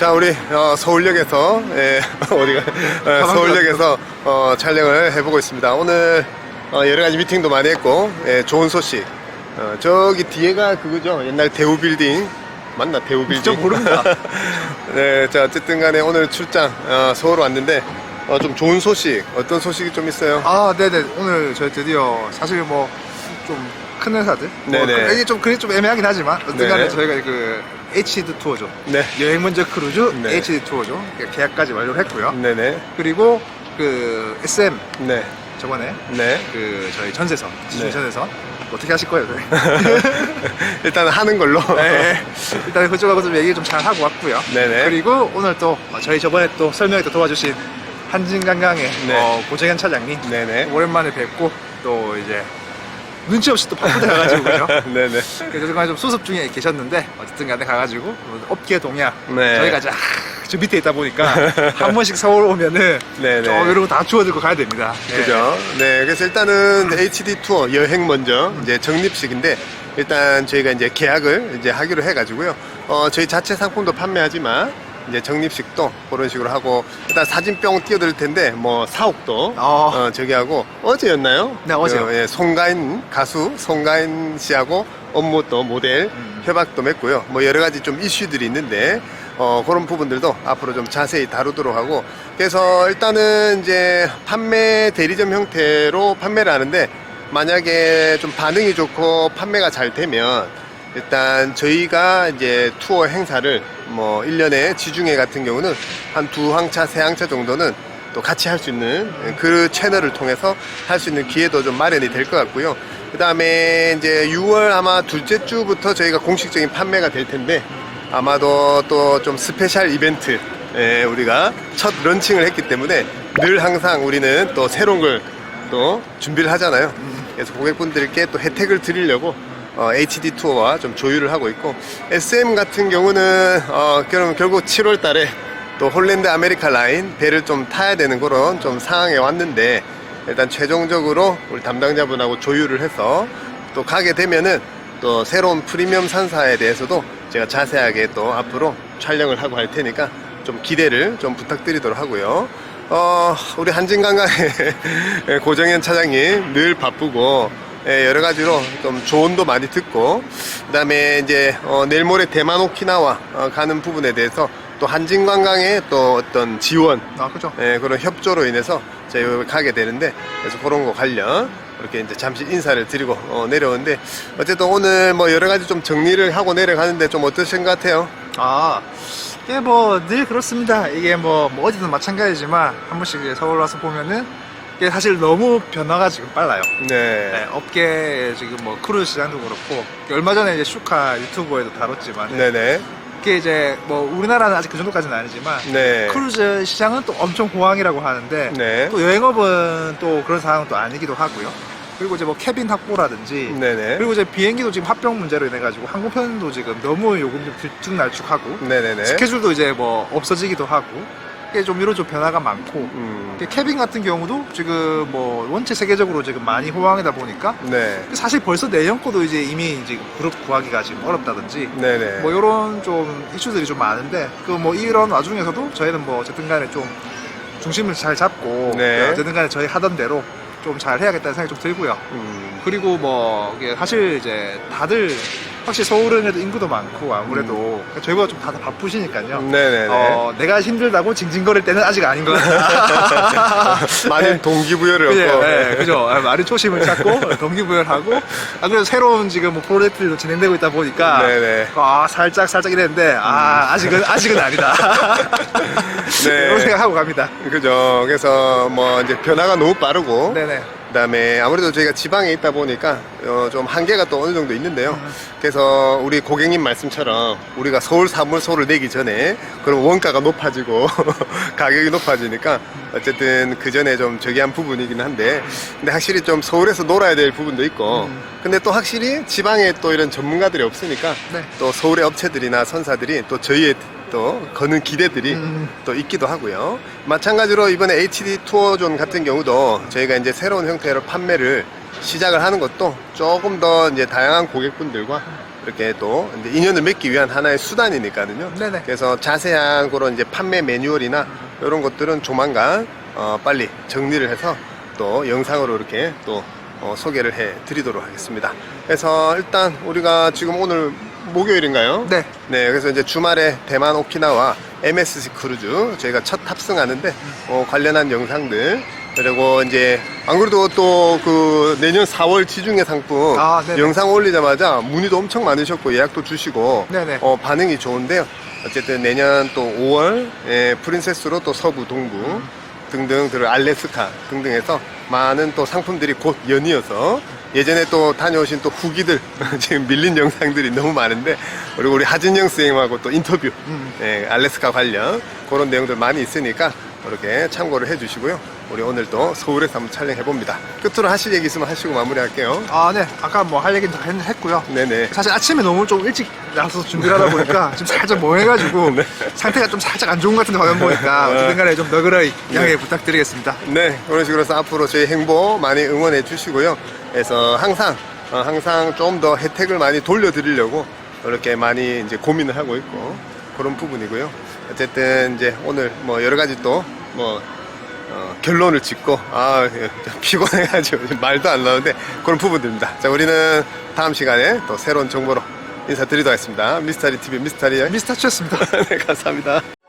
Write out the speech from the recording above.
자, 우리 어, 서울역에서 예, 어디가 어, 서울역에서 어, 촬영을 해보고 있습니다. 오늘 어, 여러 가지 미팅도 많이 했고 예, 좋은 소식. 어, 저기 뒤에가 그거죠. 옛날 대우 빌딩 맞나 대우 빌딩? 저 모릅니다. 네, 자 어쨌든간에 오늘 출장 어, 서울 왔는데 어, 좀 좋은 소식. 어떤 소식이 좀 있어요? 아, 네네. 오늘 저희 드디어 사실 뭐 좀 큰 회사들. 뭐 네네. 그- 이게 좀 그게 좀 애매하긴 하지만 어쨌든간에 네. 저희가 그 HD 투어죠. 네. 여행 먼저 크루즈 네. HD 투어죠. 계약까지 완료를 했고요. 네네. 그리고 그 SM 네. 저번에 네. 그 저희 전세선, 지중 네. 전세선 어떻게 하실 거예요? 일단 하는 걸로. 네. 일단 그쪽하고 좀 얘기 좀 잘 하고 왔고요. 네네. 그리고 오늘 또 저희 저번에 또 설명회 또 도와주신 한진관광의 네. 어, 고재현 차장님 네네. 오랜만에 뵙고 또 이제 눈치 없이 또 바쁘게 가가지고 그죠? 네네. 그래서 정말 좀 수습 중에 계셨는데 어쨌든 간에 가가지고 업계 동향 네. 저희가 이제 아, 저 밑에 있다 보니까 한 번씩 서울 오면은 네네. 좀 이러고 다 주워들고 가야 됩니다. 네. 그죠? 네, 그래서 일단은 HD 투어 여행 먼저 이제 적립식인데 일단 저희가 이제 계약을 이제 하기로 해가지고요. 어, 저희 자체 상품도 판매하지만 이제 적립식도 그런 식으로 하고 일단 사진병 띄워드릴 텐데 뭐 사옥도 어. 어, 저기 하고 어제였나요? 네, 어제요. 그, 예, 송가인 가수 송가인 씨하고 업무 또 모델 음. 협약도 맺고요. 뭐 여러 가지 좀 이슈들이 있는데 어, 그런 부분들도 앞으로 좀 자세히 다루도록 하고 그래서 일단은 이제 판매 대리점 형태로 판매를 하는데 만약에 좀 반응이 좋고 판매가 잘 되면 일단 저희가 이제 투어 행사를 뭐 1년에 지중해 같은 경우는 한 두 항차, 세 항차 정도는 또 같이 할 수 있는 그 채널을 통해서 할 수 있는 기회도 좀 마련이 될 것 같고요. 그 다음에 이제 6월 아마 둘째 주부터 저희가 공식적인 판매가 될 텐데 아마도 또 좀 스페셜 이벤트 예, 우리가 첫 런칭을 했기 때문에 늘 항상 우리는 또 새로운 걸 또 준비를 하잖아요. 그래서 고객분들께 또 혜택을 드리려고 어, HD 투어와 좀 조율을 하고 있고 SM 같은 경우는 어, 결- 결국 7월 달에 또 홀랜드 아메리카 라인 배를 좀 타야 되는 그런 좀 상황에 왔는데 일단 최종적으로 우리 담당자분하고 조율을 해서 또 가게 되면은 또 새로운 프리미엄 산사에 대해서도 제가 자세하게 또 앞으로 촬영을 하고 할 테니까 좀 기대를 좀 부탁드리도록 하고요. 어, 우리 한진관광의 고정현 차장님 늘 바쁘고 예, 여러 가지로 좀 조언도 많이 듣고 그다음에 이제 어, 내일 모레 대만 오키나와 어, 가는 부분에 대해서 또 한진 관광의 또 어떤 지원 아 그죠? 예, 그런 협조로 인해서 저희가 가게 되는데 그래서 그런 거 관련 이렇게 이제 잠시 인사를 드리고 어, 내려오는데 어쨌든 오늘 뭐 여러 가지 좀 정리를 하고 내려가는데 좀 어떠신 것 같아요? 아, 이게 뭐 늘 그렇습니다. 이게 뭐, 뭐 어디든 마찬가지지만 한 번씩 서울 와서 보면은 사실 너무 변화가 지금 빨라요. 네. 네, 업계 지금 뭐 크루즈 시장도 그렇고 얼마 전에 이제 슈카 유튜브에도 다뤘지만 네네. 이게 이제 뭐 우리나라는 아직 그 정도까지는 아니지만 네. 크루즈 시장은 또 엄청 호황이라고 하는데 네. 또 여행업은 또 그런 상황은 또 아니기도 하고요. 그리고 이제 뭐 캐빈 확보라든지 네네. 그리고 이제 비행기도 지금 합병 문제로 인해 가지고 항공편도 지금 너무 요금 좀 들쭉날쭉하고 네네네. 스케줄도 이제 뭐 없어지기도 하고 이게 좀 이런 좀 변화가 많고 음. 캐빈 같은 경우도 지금 뭐 원체 세계적으로 지금 많이 호황이다 보니까 네. 사실 벌써 내년 거도 이제 이미 지금 그룹 구하기가 지금 어렵다든지 네네. 뭐 이런 좀 이슈들이 좀 많은데 그 뭐 이런 와중에서도 저희는 뭐 어쨌든 간에 좀 중심을 잘 잡고 네. 그 어쨌든 간에 저희 하던 대로 좀 잘 해야겠다는 생각이 좀 들고요. 음. 그리고 뭐 사실 이제 다들 확실히 서울은 그래도 인구도 많고 아무래도 저희보다 좀 다들 바쁘시니까요. 음. 네네네. 어, 내가 힘들다고 징징거릴 때는 아직 아닌 것 같다. 많은 동기부여를 그죠, 얻고. 네, 그죠. 아, 많은 초심을 찾고 동기부여하고 아 그래서 새로운 지금 뭐 프로젝트들도 진행되고 있다 보니까 네네. 아 살짝 살짝 이랬는데 아 아직은 아직은 아니다. 네. 이런 생각하고 갑니다. 그죠. 그래서 뭐 이제 변화가 너무 빠르고. 네네. 그 다음에 아무래도 저희가 지방에 있다 보니까 어, 좀 한계가 또 어느 정도 있는데요. 그래서 우리 고객님 말씀처럼 우리가 서울 사무소를 내기 전에 그럼 원가가 높아지고 가격이 높아지니까 어쨌든 그 전에 좀 저기한 부분이긴 한데 근데 확실히 좀 서울에서 놀아야 될 부분도 있고 음. 근데 또 확실히 지방에 또 이런 전문가들이 없으니까 네. 또 서울의 업체들이나 선사들이 또 저희의 또 거는 기대들이 음. 또 있기도 하고요. 마찬가지로 이번에 HD 투어존 같은 경우도 저희가 이제 새로운 형태로 판매를 시작을 하는 것도 조금 더 이제 다양한 고객분들과 이렇게 또 인연을 맺기 위한 하나의 수단이니까요. 네네. 그래서 자세한 그런 이제 판매 매뉴얼이나 이런 것들은 조만간 어, 빨리 정리를 해서 또 영상으로 이렇게 또 어, 소개를 해 드리도록 하겠습니다. 그래서 일단 우리가 지금 오늘 목요일인가요? 네. 네, 그래서 이제 주말에 대만 오키나와 MSC 크루즈 저희가 첫 탑승하는데 어, 관련한 영상들 그리고 이제 안 그래도 또 그 내년 4월 지중해 상품 아, 네네. 영상 올리자마자 문의도 엄청 많으셨고 예약도 주시고 네네. 어, 반응이 좋은데요. 어쨌든 내년 또 5월 에 프린세스로 또 서부 동부 등등 들 알래스카 등등 해서 많은 또 상품들이 곧 연이어서 예전에 또 다녀오신 또 후기들 지금 밀린 영상들이 너무 많은데 그리고 우리 하진영 선생님하고 또 인터뷰 음. 예, 알래스카 관련 그런 내용들 많이 있으니까 이렇게 참고를 해주시고요. 우리 오늘 또 서울에서 한번 촬영해 봅니다. 끝으로 하실 얘기 있으면 하시고 마무리할게요. 아, 네. 아까 뭐 할 얘기는 다 했- 했고요. 네네. 사실 아침에 너무 좀 일찍 나서 준비를 하다 보니까 지금 살짝 멍해가지고 상태가 좀 살짝 안 좋은 것 같은데 화면 보니까 네. 어쨌든 간에 좀 너그러이 양해 부탁드리겠습니다. 네, 그런 식으로 해서 앞으로 저희 행보 많이 응원해 주시고요. 그래서 항상, 어, 항상 좀 더 혜택을 많이 돌려드리려고 이렇게 많이 이제 고민을 하고 있고 그런 부분이고요. 어쨌든 이제 오늘 뭐 여러 가지 또뭐 결론을 짓고 아 예, 좀 피곤해가지고 말도 안 나오는데 그런 부분들입니다. 자, 우리는 다음 시간에 또 새로운 정보로 인사드리도록 하겠습니다. 미스터리 TV 미스터리 미스터치였습니다. 네, 감사합니다.